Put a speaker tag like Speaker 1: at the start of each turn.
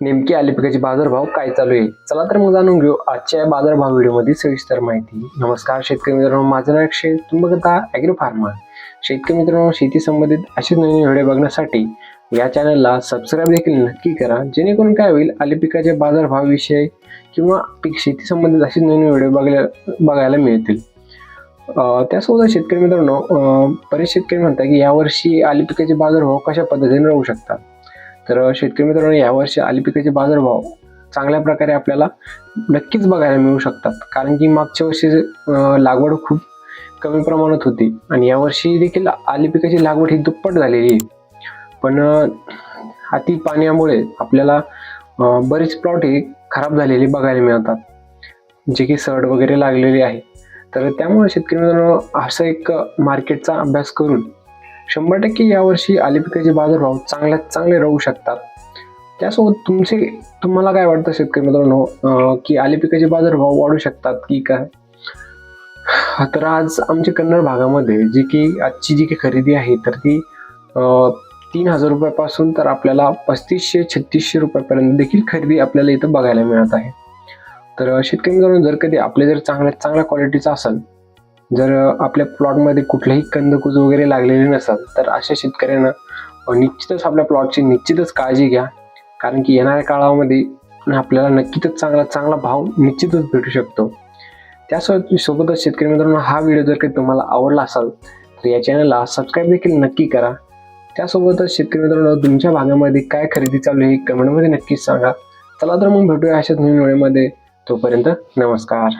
Speaker 1: नेमकी आली पिकाचे बाजारभाव काय चालू आहे? चला तर मग जाणून घेऊ आजच्या या बाजारभाव व्हिडिओमध्ये सविस्तर माहिती. नमस्कार शेतकरी मित्रांनो. माझं नाव अक्षय तुम्ही बघत आहात ॲग्रो फार्मर. शेतकरी मित्रांनो शेती संबंधित असेच नवीन व्हिडिओ बघण्यासाठी या चॅनलला सबस्क्राईब देखील नक्की करा. जेणेकरून काय होईल आली पिकाच्या बाजारभावाविषयी किंवा पीक शेती संबंधित असेच नवीन व्हिडिओ बघायला बघायला मिळतील. त्यासोबत शेतकरी मित्रांनो बरेच शेतकरी म्हणतात की यावर्षी आली पिकाचे बाजारभाव कशा पद्धतीने राहू शकतात? तर शेतकरी मित्रांनो यावर्षी आली पिकाचे बाजारभाव चांगल्या प्रकारे आपल्याला नक्कीच बघायला मिळू शकतात. कारण की मागच्या वर्षी लागवड खूप कमी प्रमाणात होती आणि यावर्षी देखील आली पिकाची लागवड ही दुप्पट झालेली आहे. पण अति पाण्यामुळे आपल्याला बरेच प्लॉट हे खराब झालेले बघायला मिळतात. जे की सड वगैरे लागलेले आहे. तर त्यामुळे शेतकरी मित्रांनो असं एक मार्केटचा अभ्यास करून शंभर टक्के यावर्षी आले पिकाचे बाजारभाव चांगल्यात चांगले राहू शकतात. त्यासोबत तुमचे तुम्हाला काय वाटतं शेतकरी मित्रांनो की आले पिकाचे बाजारभाव वाढू शकतात की काय? तर आज आमच्या कन्नड भागामध्ये जी की आजची जी की खरेदी आहे तर ती तीन हजार रुपयापासून तर आपल्याला पस्तीसशे छत्तीसशे रुपयापर्यंत देखील खरेदी आपल्याला इथं बघायला मिळत आहे. तर शेतकरी मित्रांनो जर कधी आपले जर चांगल्या चांगल्या क्वालिटीचा असेल जर आपल्या प्लॉटमध्ये कुठलेही कंदकूज वगैरे लागलेले नसाल तर अशा शेतकऱ्यांना निश्चितच आपल्या प्लॉटची निश्चितच काळजी घ्या. कारण की येणाऱ्या काळामध्ये आपल्याला नक्कीच चांगला चांगला भाव निश्चितच भेटू शकतो. त्यासोबत सोबतच शेतकरी मित्रांनो हा व्हिडिओ जर काही तुम्हाला आवडला असाल तर या चॅनलला सबस्क्राईब देखील नक्की करा. त्यासोबतच शेतकरी मित्रांनो तुमच्या भागामध्ये काय खरेदी चालू आहे कमेंटमध्ये नक्कीच सांगा. चला तर मग भेटूया अशाच नवीन वेळेमध्ये तोपर्यंत नमस्कार.